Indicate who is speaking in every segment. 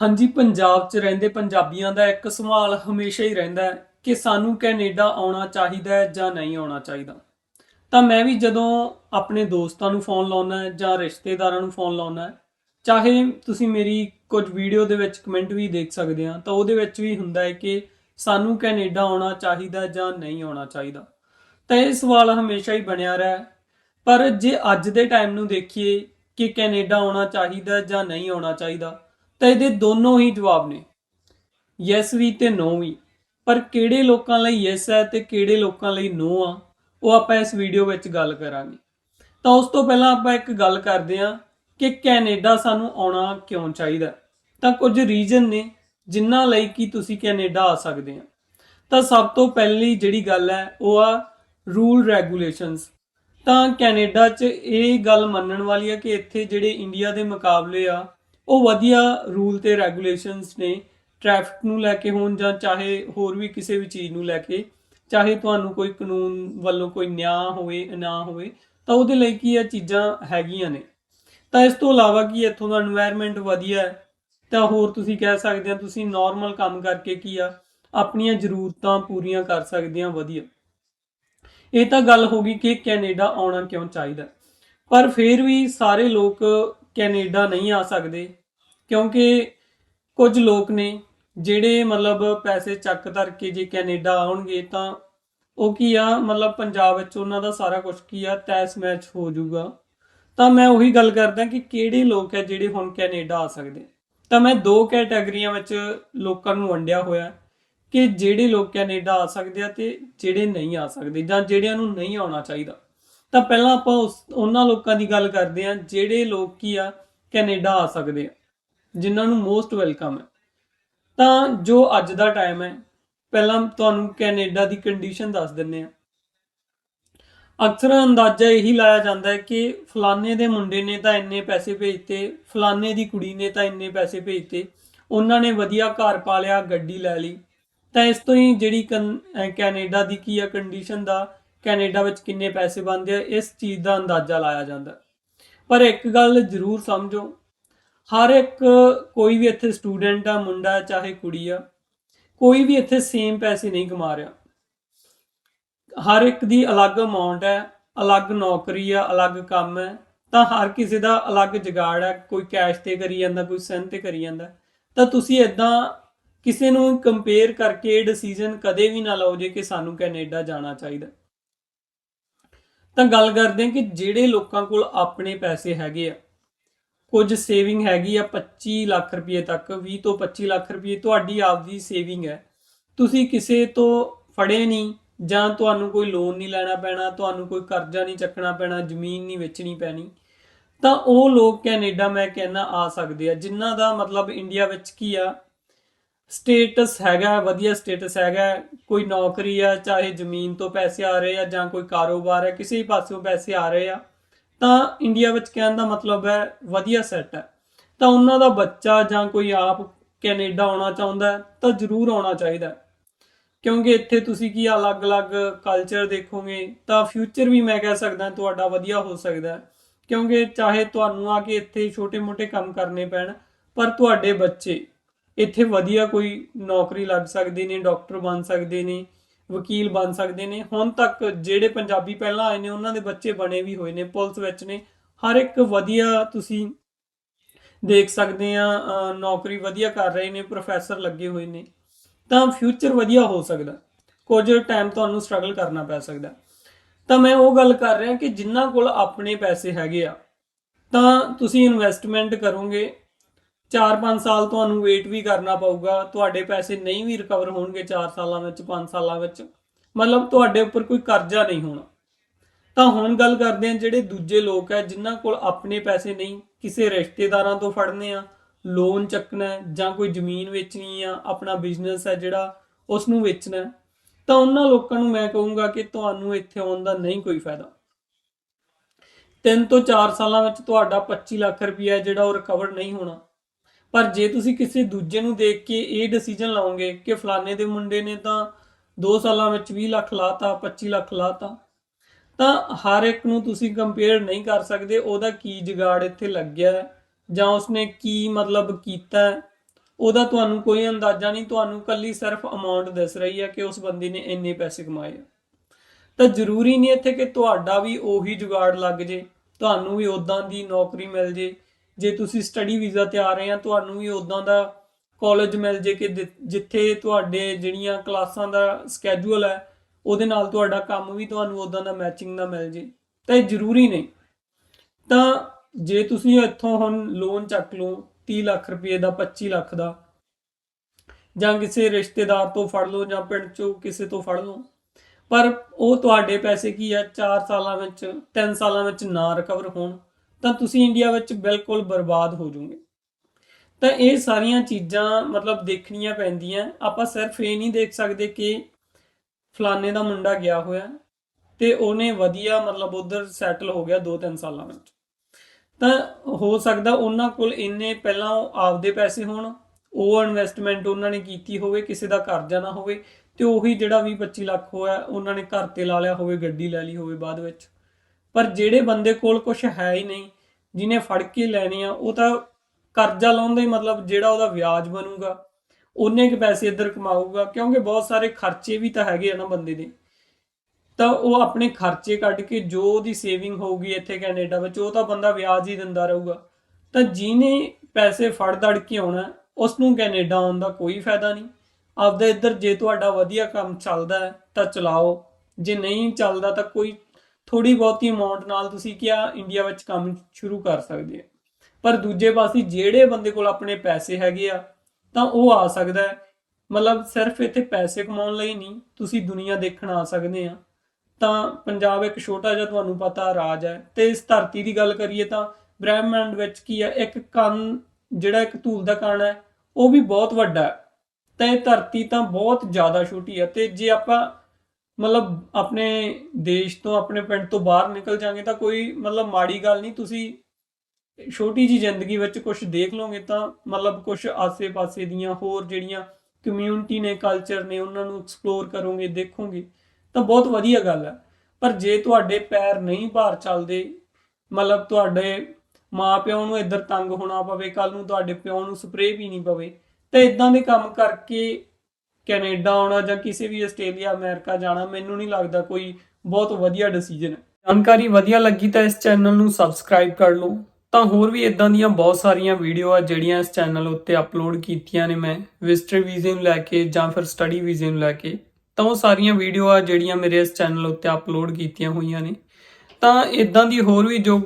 Speaker 1: ਹਾਂਜੀ, ਪੰਜਾਬ 'ਚ ਰਹਿੰਦੇ ਪੰਜਾਬੀਆਂ ਦਾ ਇੱਕ ਸਵਾਲ ਹਮੇਸ਼ਾ ਹੀ ਰਹਿੰਦਾ ਹੈ ਕਿ ਸਾਨੂੰ ਕੈਨੇਡਾ ਆਉਣਾ ਚਾਹੀਦਾ ਹੈ ਜਾਂ ਨਹੀਂ ਆਉਣਾ ਚਾਹੀਦਾ। ਤਾਂ ਮੈਂ ਵੀ ਜਦੋਂ ਆਪਣੇ ਦੋਸਤਾਂ ਨੂੰ ਫੋਨ ਲਾਉਣਾ ਹੈ ਜਾਂ ਰਿਸ਼ਤੇਦਾਰਾਂ ਨੂੰ ਫੋਨ ਲਾਉਣਾ ਹੈ, ਚਾਹੇ ਤੁਸੀਂ ਮੇਰੀ ਕੁਝ ਵੀਡੀਓ ਦੇ ਵਿੱਚ ਕਮੈਂਟ ਵੀ ਦੇਖ ਸਕਦੇ ਆ ਤਾਂ ਉਹਦੇ ਵਿੱਚ ਵੀ ਹੁੰਦਾ ਹੈ ਕਿ ਸਾਨੂੰ ਕੈਨੇਡਾ ਆਉਣਾ ਚਾਹੀਦਾ ਜਾਂ ਨਹੀਂ ਆਉਣਾ ਚਾਹੀਦਾ। ਤਾਂ ਇਹ ਸਵਾਲ ਹਮੇਸ਼ਾ ਹੀ ਬਣਿਆ ਰਿਹਾ ਪਰ ਜੇ ਅੱਜ ਦੇ ਟਾਈਮ ਨੂੰ ਦੇਖੀਏ ਕਿ ਕੈਨੇਡਾ ਆਉਣਾ ਚਾਹੀਦਾ ਜਾਂ ਨਹੀਂ ਆਉਣਾ ਚਾਹੀਦਾ ਤਾਂ ਇਹਦੇ ਦੋਨੋਂ ਹੀ ਜਵਾਬ ਨੇ। ਯੈਸ ਵੀ ਤੇ ਨੋ ਵੀ। ਪਰ ਕਿਹੜੇ ਲੋਕਾਂ ਲਈ ਯੈਸ ਹੈ ਤੇ ਕਿਹੜੇ ਲੋਕਾਂ ਲਈ ਨੋ ਆ, ਉਹ ਆਪਾਂ ਇਸ ਵੀਡੀਓ ਵਿੱਚ ਗੱਲ ਕਰਾਂਗੇ। ਤਾਂ ਉਸ ਤੋਂ ਪਹਿਲਾਂ ਆਪਾਂ ਇੱਕ ਗੱਲ ਕਰਦੇ ਹਾਂ ਕਿ ਕੈਨੇਡਾ ਸਾਨੂੰ ਆਉਣਾ ਕਿਉਂ ਚਾਹੀਦਾ ਤਾਂ ਕੁਝ ਰੀਜ਼ਨ ਨੇ ਜਿਨ੍ਹਾਂ ਲਈ ਕਿ ਤੁਸੀਂ ਕੈਨੇਡਾ ਆ ਸਕਦੇ ਆ ਤਾਂ ਸਭ ਤੋਂ ਪਹਿਲੀ ਜਿਹੜੀ ਗੱਲ ਹੈ, ਉਹ ਆ ਰੂਲ ਰੈਗੂਲੇਸ਼ਨਸ। ਤਾਂ ਕੈਨੇਡਾ 'ਚ ਇਹ ਗੱਲ ਮੰਨਣ ਵਾਲੀ ਆ ਕਿ ਇੱਥੇ ਜਿਹੜੇ ਇੰਡੀਆ ਦੇ ਮੁਕਾਬਲੇ ਆ ਉਹ ਵਧੀਆ ਰੂਲ ਤੇ ਰੈਗੂਲੇਸ਼ਨਸ ਨੇ, ਟ੍ਰੈਫਿਕ ਨੂੰ ਲੈ ਕੇ ਹੋਣ ਜਾਂ ਚਾਹੇ ਹੋਰ ਵੀ ਕਿਸੇ ਵੀ ਚੀਜ਼ ਨੂੰ ਲੈ ਕੇ, ਚਾਹੇ ਤੁਹਾਨੂੰ ਕੋਈ ਕਾਨੂੰਨ ਵੱਲੋਂ ਕੋਈ ਨਿਆਂ ਹੋਵੇ ਨਾ ਹੋਵੇ, ਤਾਂ ਉਹਦੇ ਲਈ ਕੀ ਇਹ ਚੀਜ਼ਾਂ ਹੈਗੀਆਂ ਨੇ। ਤਾਂ ਇਸ ਤੋਂ ਇਲਾਵਾ ਕੀ ਇੱਥੋਂ ਦਾ এনवायरमेंट ਵਧੀਆ ਹੈ? ਤਾਂ ਹੋਰ ਤੁਸੀਂ ਕਹਿ ਸਕਦੇ ਆ ਤੁਸੀਂ ਨਾਰਮਲ ਕੰਮ ਕਰਕੇ ਕੀ ਆ, ਆਪਣੀਆਂ ਜ਼ਰੂਰਤਾਂ ਪੂਰੀਆਂ ਕਰ ਸਕਦੇ ਆ ਵਧੀਆ। ਇਹ ਤਾਂ ਗੱਲ ਹੋ ਗਈ ਕਿ ਕੈਨੇਡਾ ਆਉਣਾ ਕਿਉਂ ਚਾਹੀਦਾ ਪਰ ਫਿਰ ਵੀ ਸਾਰੇ ਲੋਕ ਕੈਨੇਡਾ ਨਹੀਂ ਆ ਸਕਦੇ। ਕਿਉਂਕਿ ਕੁਝ ਲੋਕ ਨੇ ਜਿਹੜੇ ਮਤਲਬ ਪੈਸੇ ਚੱਕ ਧਰ ਕੇ ਜੇ ਕੈਨੇਡਾ ਆਉਣਗੇ ਤਾਂ ਉਹ ਕੀ ਆ, ਮਤਲਬ ਪੰਜਾਬ ਵਿੱਚ ਉਹਨਾਂ ਦਾ ਸਾਰਾ ਕੁਝ ਕੀ ਆ, ਤੈਸ ਮੈਚ ਹੋ ਜਾਊਗਾ। ਤਾਂ ਮੈਂ ਉਹੀ ਗੱਲ ਕਰਦਾ ਕਿ ਕਿਹੜੇ ਲੋਕ ਹੈ ਜਿਹੜੇ ਹੁਣ ਕੈਨੇਡਾ ਆ ਸਕਦੇ? ਤਾਂ ਮੈਂ ਦੋ ਕੈਟਾਗਰੀਆਂ ਵਿੱਚ ਲੋਕਾਂ ਨੂੰ ਵੰਡਿਆ ਹੋਇਆ ਕਿ ਜਿਹੜੇ ਲੋਕ ਕੈਨੇਡਾ ਆ ਸਕਦੇ ਆ ਤੇ ਜਿਹੜੇ ਨਹੀਂ ਆ ਸਕਦੇ ਜਾਂ ਜਿਹੜਿਆਂ ਨੂੰ ਨਹੀਂ ਆਉਣਾ ਚਾਹੀਦਾ। ਤਾਂ ਪਹਿਲਾਂ ਆਪਾਂ ਉਸ ਉਹਨਾਂ ਲੋਕਾਂ ਦੀ ਗੱਲ ਕਰਦੇ ਆ ਜਿਹੜੇ ਲੋਕ ਕੀ ਆ, ਕੈਨੇਡਾ ਆ ਸਕਦੇ ਆ। ਜਿਨ੍ਹਾਂ ਨੂੰ ਮੋਸਟ ਵੈਲਕਮ ਹੈ। ਤਾਂ ਜੋ ਅੱਜ ਦਾ ਟਾਈਮ ਹੈ, ਪਹਿਲਾਂ ਤੁਹਾਨੂੰ ਕੈਨੇਡਾ ਦੀ ਕੰਡੀਸ਼ਨ ਦੱਸ ਦਿੰਨੇ ਆ ਅਕਸਰ ਅੰਦਾਜ਼ਾ ਇਹੀ ਲਾਇਆ ਜਾਂਦਾ ਹੈ ਕਿ ਫਲਾਣੇ ਦੇ ਮੁੰਡੇ ਨੇ ਤਾਂ ਇੰਨੇ ਪੈਸੇ ਭੇਜਤੇ, ਫਲਾਣੇ ਦੀ ਕੁੜੀ ਨੇ ਤਾਂ ਇੰਨੇ ਪੈਸੇ ਭੇਜਤੇ, ਉਹਨਾਂ ਨੇ ਵਧੀਆ ਘਰ ਪਾ ਲਿਆ ਗੱਡੀ ਲੈ ਲਈ। ਤਾਂ ਇਸ ਤੋਂ ਹੀ ਜਿਹੜੀ ਕਨ- ਕੈਨੇਡਾ ਦੀ ਕੀ ਆ ਕੰਡੀਸ਼ਨ ਦਾ, ਕੈਨੇਡਾ ਵਿੱਚ ਕਿੰਨੇ ਪੈਸੇ ਬਣਦੇ ਆ, ਇਸ ਚੀਜ਼ ਦਾ ਅੰਦਾਜ਼ਾ ਲਾਇਆ ਜਾਂਦਾ। ਪਰ ਇੱਕ ਗੱਲ ਜ਼ਰੂਰ ਸਮਝੋ ਹਰ ਇੱਕ ਕੋਈ ਵੀ ਇੱਥੇ ਸਟੂਡੈਂਟ ਆ, ਮੁੰਡਾ, ਚਾਹੇ ਕੁੜੀ ਆ, ਕੋਈ ਵੀ ਇੱਥੇ ਸੇਮ ਪੈਸੇ ਨਹੀਂ ਕਮਾ ਰਿਹਾ। ਹਰ ਇੱਕ ਦੀ ਅਲੱਗ ਅਮਾਉਂਟ ਹੈ, ਅਲੱਗ ਨੌਕਰੀ ਆ, ਅਲੱਗ ਕੰਮ ਹੈ, ਤਾਂ ਹਰ ਕਿਸੇ ਦਾ ਅਲੱਗ ਜੁਗਾੜ ਹੈ, ਕੋਈ ਕੈਸ਼ ਤੇ ਕਰੀ ਜਾਂਦਾ, ਕੋਈ ਸੈਨ ਤੇ ਕਰੀ ਜਾਂਦਾ। ਤਾਂ ਤੁਸੀਂ ਇਦਾਂ ਕਿਸੇ ਨੂੰ ਕੰਪੇਅਰ ਕਰਕੇ ਡਿਸੀਜਨ ਕਦੇ ਵੀ ਨਾ ਲਓ ਜੇ ਕਿ ਸਾਨੂੰ ਕੈਨੇਡਾ ਜਾਣਾ ਚਾਹੀਦਾ। ਤਾਂ ਗੱਲ ਕਰਦੇ ਹਾਂ ਕਿ ਜਿਹੜੇ ਲੋਕਾਂ ਕੋਲ ਆਪਣੇ ਪੈਸੇ ਹੈਗੇ ਆ ਕੁਝ ਸੇਵਿੰਗ ਹੈਗੀ ਆ 25 ਲੱਖ ਰੁਪਏ ਤੱਕ 20 ਤੋਂ 25 ਲੱਖ ਰੁਪਏ ਤੁਹਾਡੀ ਆਪਦੀ ਸੇਵਿੰਗ ਹੈ। ਤੁਸੀਂ ਕਿਸੇ ਤੋਂ ਫੜੇ ਨਹੀਂ ਜਾਂ ਤੁਹਾਨੂੰ ਕੋਈ ਲੋਨ ਨਹੀਂ ਲੈਣਾ ਪੈਣਾ, ਤੁਹਾਨੂੰ ਕੋਈ ਕਰਜ਼ਾ ਨਹੀਂ ਚੱਕਣਾ ਪੈਣਾ, ਜ਼ਮੀਨ ਨਹੀਂ ਵੇਚਣੀ ਪੈਣੀ, ਤਾਂ ਉਹ ਲੋਕ ਕੈਨੇਡਾ ਮੈਂ ਕਹਿੰਦਾ ਆ ਸਕਦੇ ਆ। ਜਿਨ੍ਹਾਂ ਦਾ ਮਤਲਬ ਇੰਡੀਆ ਵਿੱਚ ਕੀ ਆ? ਸਟੇਟਸ ਹੈਗਾ, ਵਧੀਆ ਸਟੇਟਸ ਹੈਗਾ, ਕੋਈ ਨੌਕਰੀ ਆ, ਚਾਹੇ ਜ਼ਮੀਨ ਤੋਂ ਪੈਸੇ ਆ ਰਹੇ ਆ ਜਾਂ ਕੋਈ ਕਾਰੋਬਾਰ ਹੈ, ਕਿਸੇ ਪਾਸਿਓਂ ਪੈਸੇ ਆ ਰਹੇ ਆ ਤਾਂ ਇੰਡੀਆ ਵਿੱਚ ਕਹਿਣ ਦਾ ਮਤਲਬ ਹੈ ਵਧੀਆ ਸੈੱਟ ਹੈ। ਤਾਂ ਉਹਨਾਂ ਦਾ ਬੱਚਾ ਜਾਂ ਕੋਈ ਆਪ ਕੈਨੇਡਾ ਆਉਣਾ ਚਾਹੁੰਦਾ ਤਾਂ ਜ਼ਰੂਰ ਆਉਣਾ ਚਾਹੀਦਾ ਕਿਉਂਕਿ ਇੱਥੇ ਤੁਸੀਂ ਕੀ ਅਲੱਗ-ਅਲੱਗ ਕਲਚਰ ਦੇਖੋਗੇ ਤਾਂ ਫਿਊਚਰ ਵੀ ਮੈਂ ਕਹਿ ਸਕਦਾ ਤੁਹਾਡਾ ਵਧੀਆ ਹੋ ਸਕਦਾ ਕਿਉਂਕਿ ਚਾਹੇ ਤੁਹਾਨੂੰ ਆ ਕੇ ਇੱਥੇ ਛੋਟੇ-ਮੋਟੇ ਕੰਮ ਕਰਨੇ ਪੈਣ, ਪਰ ਤੁਹਾਡੇ ਬੱਚੇ ਇੱਥੇ ਵਧੀਆ ਕੋਈ ਨੌਕਰੀ ਲੱਗ ਸਕਦੇ ਨੇ, ਡਾਕਟਰ ਬਣ ਸਕਦੇ ਨੇ ਵਕੀਲ ਬਣ ਸਕਦੇ ਨੇ। ਹੁਣ ਤੱਕ ਜਿਹੜੇ ਪੰਜਾਬੀ ਪਹਿਲਾਂ ਆਏ ਨੇ, ਉਹਨਾਂ ਦੇ ਬੱਚੇ ਬਣੇ ਵੀ ਹੋਏ ਨੇ, ਪੁਲਿਸ ਵਿੱਚ ਨੇ। ਹਰ ਇੱਕ ਵਧੀਆ ਤੁਸੀਂ ਦੇਖ ਸਕਦੇ ਆ ਨੌਕਰੀ ਵਧੀਆ ਕਰ ਰਹੇ ਨੇ ਪ੍ਰੋਫੈਸਰ ਲੱਗੇ ਹੋਏ ਨੇ। ਤਾਂ ਫਿਊਚਰ ਵਧੀਆ ਹੋ ਸਕਦਾ। ਕੁਝ ਟਾਈਮ ਤੁਹਾਨੂੰ ਸਟਰਗਲ ਕਰਨਾ ਪੈ ਸਕਦਾ। ਤਾਂ ਮੈਂ ਉਹ ਗੱਲ ਕਰ ਰਿਹਾ ਕਿ ਜਿਨ੍ਹਾਂ ਕੋਲ ਆਪਣੇ ਪੈਸੇ ਹੈਗੇ ਆ, ਤਾਂ ਤੁਸੀਂ ਇਨਵੈਸਟਮੈਂਟ ਕਰੋਗੇ। 4-5 ਸਾਲ ਤੁਹਾਨੂੰ ਵੇਟ ਵੀ ਕਰਨਾ ਪਊਗਾ, ਤੁਹਾਡੇ ਪੈਸੇ ਨਹੀਂ ਵੀ ਰਿਕਵਰ ਹੋਣਗੇ 4 ਸਾਲਾਂ ਵਿੱਚ 5 ਸਾਲਾਂ ਵਿੱਚ। ਮਤਲਬ ਤੁਹਾਡੇ ਉੱਪਰ ਕੋਈ ਕਰਜ਼ਾ ਨਹੀਂ ਹੋਣਾ। ਤਾਂ ਹੁਣ ਗੱਲ ਕਰਦੇ ਹਾਂ ਜਿਹੜੇ ਦੂਜੇ ਲੋਕ ਹੈ, ਜਿਨ੍ਹਾਂ ਕੋਲ ਆਪਣੇ ਪੈਸੇ ਨਹੀਂ, ਕਿਸੇ ਰਿਸ਼ਤੇਦਾਰਾਂ ਤੋਂ ਫੜਨੇ ਆ ਲੋਨ ਚੱਕਣਾ ਜਾਂ ਕੋਈ ਜ਼ਮੀਨ ਵੇਚਣੀ ਆ, ਆਪਣਾ ਬਿਜ਼ਨਸ ਹੈ ਜਿਹੜਾ ਉਸ ਨੂੰ ਵੇਚਣਾ ਤਾਂ ਉਹਨਾਂ ਲੋਕਾਂ ਨੂੰ ਮੈਂ ਕਹੂੰਗਾ ਕਿ ਤੁਹਾਨੂੰ ਇੱਥੇ ਆਉਣ ਦਾ ਨਹੀਂ ਕੋਈ ਫਾਇਦਾ। 3 ਤੋਂ 4 ਸਾਲਾਂ ਵਿੱਚ ਤੁਹਾਡਾ 25 ਲੱਖ ਰੁਪਇਆ ਜਿਹੜਾ ਉਹ ਰਿਕਵਰ ਨਹੀਂ ਹੋਣਾ। ਪਰ ਜੇ ਤੁਸੀਂ ਕਿਸੇ ਦੂਜੇ ਨੂੰ ਦੇਖ ਕੇ ਇਹ ਡਿਸੀਜਨ ਲਾਓਗੇ ਕਿ ਫਲਾਣੇ ਦੇ ਮੁੰਡੇ ਨੇ ਤਾਂ 2 ਸਾਲਾਂ ਵਿੱਚ 20 ਲੱਖ ਲਾਤਾ 25 ਲੱਖ ਲਾਤਾ ਤਾਂ ਹਰ ਇੱਕ ਨੂੰ ਤੁਸੀਂ ਕੰਪੇਅਰ ਨਹੀਂ ਕਰ ਸਕਦੇ ਉਹਦਾ ਕੀ ਜੁਗਾੜ ਇੱਥੇ ਲੱਗਿਆ ਹੈ? ਜਾਂ ਉਸਨੇ ਕੀ ਮਤਲਬ ਕੀਤਾ ਹੈ, ਉਹਦਾ ਤੁਹਾਨੂੰ ਕੋਈ ਅੰਦਾਜ਼ਾ ਨਹੀਂ ਤੁਹਾਨੂੰ ਕੱਲੀ ਸਿਰਫ ਅਮਾਉਂਟ ਦੱਸ ਰਹੀ ਹੈ ਕਿ ਉਸ ਬੰਦੇ ਨੇ ਇੰਨੇ ਪੈਸੇ ਕਮਾਏ ਆ। ਤਾਂ ਜ਼ਰੂਰੀ ਨਹੀਂ ਇੱਥੇ ਕਿ ਤੁਹਾਡਾ ਵੀ ਉਹੀ ਜੁਗਾੜ ਲੱਗ ਜੇ ਤੁਹਾਨੂੰ ਵੀ ਉਦਾਂ ਦੀ ਨੌਕਰੀ ਮਿਲ ਜੇ ਜੇ ਤੁਸੀਂ ਸਟੱਡੀ ਵੀਜ਼ਾ ਤੇ ਆ ਰਹੇ ਆ, ਤੁਹਾਨੂੰ ਵੀ ਉਦਾਂ ਦਾ ਕਾਲਜ ਮਿਲ ਜੇ ਕਿ ਜਿੱਥੇ ਤੁਹਾਡੇ ਜਿਹੜੀਆਂ ਕਲਾਸਾਂ ਦਾ ਸਕੇਜੂਲ ਹੈ, ਉਹਦੇ ਨਾਲ ਤੁਹਾਡਾ ਕੰਮ ਵੀ ਤੁਹਾਨੂੰ ਉਦਾਂ ਦਾ ਮੈਚਿੰਗ ਦਾ ਮਿਲ ਜੇ। ਤਾਂ ਇਹ ਜ਼ਰੂਰੀ ਨਹੀਂ ਤਾਂ ਜੇ ਤੁਸੀਂ ਇੱਥੋਂ ਹੁਣ ਲੋਨ ਚੱਕ ਲਓ 30 ਲੱਖ ਰੁਪਏ ਦਾ 25 ਲੱਖ ਦਾ, ਜਾਂ ਕਿਸੇ ਰਿਸ਼ਤੇਦਾਰ ਤੋਂ ਫੜ ਲਓ, ਜਾਂ ਪਿੰਡ ਚੋਂ ਕਿਸੇ ਤੋਂ ਫੜ ਲਓ, ਪਰ ਉਹ ਤੁਹਾਡੇ ਪੈਸੇ ਕੀ ਆ 4 ਸਾਲਾਂ ਵਿੱਚ 3 ਸਾਲਾਂ ਵਿੱਚ ਨਾ ਰਿਕਵਰ ਹੋਣ। ਤਾਂ ਤੁਸੀਂ ਇੰਡੀਆ ਵਿੱਚ ਬਿਲਕੁਲ ਬਰਬਾਦ ਹੋ ਜਾਓਗੇ। ਤਾਂ ਇਹ ਸਾਰੀਆਂ ਚੀਜ਼ਾਂ ਮਤਲਬ ਦੇਖਣੀਆਂ ਪੈਂਦੀਆਂ। ਆਪਾਂ ਸਿਰਫ ਇਹ ਨਹੀਂ ਦੇਖ ਸਕਦੇ ਕਿ ਫਲਾਣੇ ਦਾ ਮੁੰਡਾ ਗਿਆ ਹੋਇਆ ਤੇ ਉਹਨੇ ਵਧੀਆ ਮਤਲਬ ਉਧਰ ਸੈਟਲ ਹੋ ਗਿਆ 2-3 ਸਾਲਾਂ ਵਿੱਚ। ਤਾਂ ਹੋ ਸਕਦਾ ਉਹਨਾਂ ਕੋਲ ਇੰਨੇ ਪਹਿਲਾਂ ਉਹ ਆਪਦੇ ਪੈਸੇ ਹੋਣ, ਉਹ ਇਨਵੈਸਟਮੈਂਟ ਉਹਨਾਂ ਨੇ ਕੀਤੀ ਹੋਵੇ, ਕਿਸੇ ਦਾ ਕਰਜ਼ਾ ਨਾ ਹੋਵੇ ਤੇ ਉਹੀ ਜਿਹੜਾ 20-25 ਲੱਖ ਹੋਇਆ, ਉਹਨਾਂ ਨੇ ਘਰ ਤੇ ਲਾ ਲਿਆ ਹੋਵੇ, ਗੱਡੀ ਲੈ ਲਈ ਹੋਵੇ ਬਾਅਦ ਵਿੱਚ। ਪਰ ਜਿਹੜੇ ਬੰਦੇ ਕੋਲ ਕੁਝ ਹੈ ਹੀ ਨਹੀਂ, ਜਿਹਨੇ ਫੜ ਕੇ ਲੈਣੇ ਆ, ਉਹ ਤਾਂ ਕਰਜ਼ਾ ਲਾਉਣ ਦਾ ਹੀ ਮਤਲਬ ਜਿਹੜਾ ਉਹਦਾ ਵਿਆਜ ਬਣੂਗਾ, ਉਹਨੇ ਕੁ ਪੈਸੇ ਇੱਧਰ ਕਮਾਊਗਾ, ਕਿਉਂਕਿ ਬਹੁਤ ਸਾਰੇ ਖਰਚੇ ਵੀ ਤਾਂ ਹੈਗੇ ਆ ਨਾ ਬੰਦੇ ਦੇ। ਤਾਂ ਉਹ ਆਪਣੇ ਖਰਚੇ ਕੱਢ ਕੇ ਜੋ ਉਹਦੀ ਸੇਵਿੰਗ ਹੋਊਗੀ ਇੱਥੇ ਕੈਨੇਡਾ ਵਿੱਚ, ਉਹ ਤਾਂ ਬੰਦਾ ਵਿਆਜ ਹੀ ਦਿੰਦਾ ਰਹੂਗਾ। ਤਾਂ ਜਿਹਨੇ ਪੈਸੇ ਫੜ ਦੜ ਕੇ ਆਉਣਾ ਉਸ ਨੂੰ ਕੈਨੇਡਾ ਆਉਣ ਦਾ ਕੋਈ ਫਾਇਦਾ ਨਹੀਂ। ਆਪਦਾ ਇੱਧਰ ਜੇ ਤੁਹਾਡਾ ਵਧੀਆ ਕੰਮ ਚੱਲਦਾ ਹੈ, ਤਾਂ ਚਲਾਓ। ਜੇ ਨਹੀਂ ਚੱਲਦਾ ਤਾਂ ਕੋਈ ਥੋੜੀ ਬਹੁਤੀ ਅਮਾਉਂਟ ਨਾਲ ਤੁਸੀਂ ਕਿਹਾ ਇੰਡੀਆ ਵਿੱਚ ਕੰਮ ਸ਼ੁਰੂ ਕਰ ਸਕਦੇ ਆ ਪਰ ਦੂਜੇ ਪਾਸੇ ਜਿਹੜੇ ਬੰਦੇ ਕੋਲ ਆਪਣੇ ਪੈਸੇ ਹੈਗੇ ਆ, ਤਾਂ ਉਹ ਆ ਸਕਦਾ ਹੈ। ਮਤਲਬ ਸਿਰਫ ਇੱਥੇ ਪੈਸੇ ਕਮਾਉਣ ਲਈ ਨਹੀਂ, ਤੁਸੀਂ ਦੁਨੀਆ ਦੇਖਣ ਆ ਸਕਦੇ ਆ। ਤਾਂ ਪੰਜਾਬ ਇੱਕ ਛੋਟਾ ਜਿਹਾ ਤੁਹਾਨੂੰ ਪਤਾ ਰਾਜ ਹੈ। ਤੇ ਇਸ ਧਰਤੀ ਦੀ ਗੱਲ ਕਰੀਏ ਤਾਂ ਬ੍ਰਹਿਮੰਡ ਵਿੱਚ ਕੀ ਹੈ ਇੱਕ ਕੰਨ, ਜਿਹੜਾ ਇੱਕ ਧੂਲ ਦਾ ਕਣ ਹੈ, ਉਹ ਵੀ ਬਹੁਤ ਵੱਡਾ ਹੈ। ਤਾਂ ਇਹ ਧਰਤੀ ਤਾਂ ਬਹੁਤ ਜ਼ਿਆਦਾ ਛੋਟੀ ਹੈ। ਤੇ ਜੇ ਆਪਾਂ ਮਤਲਬ ਆਪਣੇ ਦੇਸ਼ ਤੋਂ, ਆਪਣੇ ਪਿੰਡ ਤੋਂ ਬਾਹਰ ਨਿਕਲ ਜਾਾਂਗੇ ਤਾਂ ਕੋਈ ਮਤਲਬ ਮਾੜੀ ਗੱਲ ਨਹੀਂ, ਤੁਸੀਂ ਛੋਟੀ ਜੀ ਜ਼ਿੰਦਗੀ ਵਿੱਚ ਕੁਝ ਦੇਖ ਲਓਗੇ ਤਾਂ ਮਤਲਬ ਕੁਝ ਆਸੇ-ਪਾਸੇ ਦੀਆਂ ਹੋਰ ਜਿਹੜੀਆਂ ਕਮਿਊਨਿਟੀ ਨੇ ਕਲਚਰ ਨੇ, ਉਹਨਾਂ ਨੂੰ ਐਕਸਪਲੋਰ ਕਰੋਗੇ, ਦੇਖੋਗੇ, ਤਾਂ ਬਹੁਤ ਵਧੀਆ ਗੱਲ ਹੈ। ਪਰ ਜੇ ਤੁਹਾਡੇ ਪੈਰ ਨਹੀਂ ਬਾਹਰ ਚੱਲਦੇ, ਮਤਲਬ ਤੁਹਾਡੇ ਮਾਪਿਆਂ ਨੂੰ ਇੱਧਰ ਤੰਗ ਹੋਣਾ ਪਵੇ ਕੱਲ ਨੂੰ ਤੁਹਾਡੇ ਪਿਓ ਨੂੰ ਸਪਰੇਅ ਵੀ ਨਹੀਂ ਪਵੇ, ਤਾਂ ਇਦਾਂ ਦੇ ਕੰਮ ਕਰਕੇ ਕੈਨੇਡਾ ਆਉਣਾ ਜਾਂ ਕਿਸੇ ਵੀ ਆਸਟ੍ਰੇਲੀਆ, ਅਮਰੀਕਾ ਜਾਣਾ, ਮੈਨੂੰ ਨਹੀਂ ਲੱਗਦਾ ਕੋਈ ਬਹੁਤ ਵਧੀਆ ਡਿਸੀਜਨ ਹੈ। ਜਾਣਕਾਰੀ ਵਧੀਆ ਲੱਗੀ ਤਾਂ ਇਸ ਚੈਨਲ ਨੂੰ ਸਬਸਕ੍ਰਾਈਬ ਕਰ ਲਓ। ਤਾਂ ਹੋਰ ਵੀ ਇਦਾਂ ਦੀਆਂ ਬਹੁਤ ਸਾਰੀਆਂ ਵੀਡੀਓ ਆ ਜਿਹੜੀਆਂ ਇਸ ਚੈਨਲ ਉੱਤੇ ਅਪਲੋਡ ਕੀਤੀਆਂ ਨੇ ਮੈਂ ਵਿਜ਼ਟਰ ਵੀਜ਼ੇ ਨੂੰ ਲੈ ਕੇ ਜਾਂ ਫਿਰ ਸਟੱਡੀ ਵੀਜ਼ੇ ਨੂੰ ਲੈ ਕੇ, ਤਾਂ ਉਹ ਸਾਰੀਆਂ ਵੀਡੀਓ ਆ ਜਿਹੜੀਆਂ ਮੇਰੇ ਇਸ ਚੈਨਲ ਉੱਤੇ ਅਪਲੋਡ ਕੀਤੀਆਂ ਹੋਈਆਂ ਨੇ। ਤਾਂ ਇਦਾਂ ਦੀ ਹੋਰ ਵੀ ਜੋ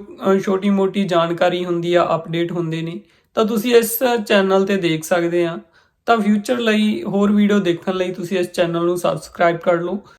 Speaker 1: ਛੋਟੀ ਮੋਟੀ ਜਾਣਕਾਰੀ ਹੁੰਦੀ ਆ ਅਪਡੇਟ ਹੁੰਦੇ ਨੇ, ਤਾਂ ਤੁਸੀਂ ਇਸ ਚੈਨਲ ਤੇ ਦੇਖ ਸਕਦੇ ਆ। ਤਾਂ ਫਿਊਚਰ ਲਈ ਹੋਰ ਵੀਡੀਓ ਦੇਖਣ ਲਈ ਤੁਸੀਂ ਇਸ ਚੈਨਲ ਨੂੰ ਸਬਸਕ੍ਰਾਈਬ ਕਰ ਲਓ।